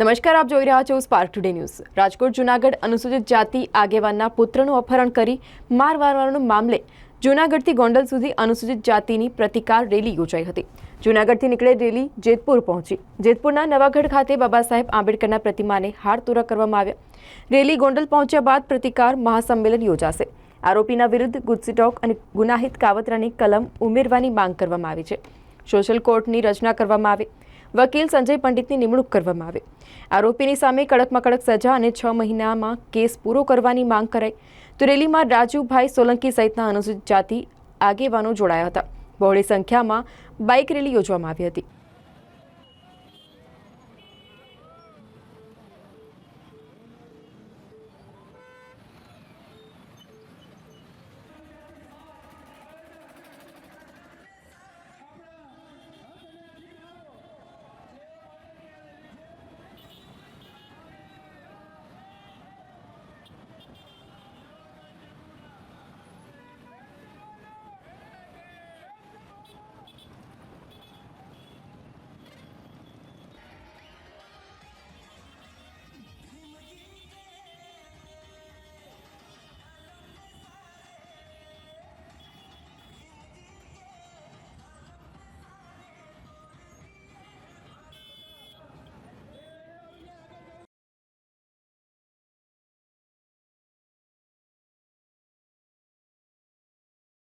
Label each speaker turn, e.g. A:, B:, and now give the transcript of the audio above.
A: નમસ્કાર, આપ જોઈ રહ્યા છો spark today news Rajkot, Junagadh અનુસૂચિત જાતિ આગેવાનના પુત્રનું અપહરણ કરી માર મારવાનો મામલે જુનાગઢથી ગોંડલ સુધી અનુસૂચિત જાતિની પ્રતિકાર રેલી યોજાઈ હતી. જુનાગઢથી નીકળે રેલી જેતપુર પહોંચી. જેતપુરના નવાગઢ ખાતે બાબા સાહેબ આંબેડકરના પ્રતિમાને હારતોરા કરવામાં આવ્યા. રેલી ગોંડલ પહોંચ્યા બાદ પ્રતિકાર મહાસંમેલન યોજાશે. આરોપીના વિરુદ્ધ ગુજસીટોક અને ગુનાહિત કાવતરાની કલમ ઉમેરવાની માંગ કરવામાં આવી છે. સોશિયલ કોર્ટની રચના કરવામાં આવી. વકીલ સંજય પંડિતની નિમણૂક કરવામાં આવી. આરોપીની સામે કડકમાં કડક સજા અને છ મહિનામાં કેસ પૂરો કરવાની માંગ કરાઈ. તો રેલીમાં રાજુભાઈ સોલંકી સહિતના અનુસૂચિત જાતિ આગેવાનો જોડાયા હતા. બહોળી સંખ્યામાં બાઇક રેલી યોજવામાં આવી હતી.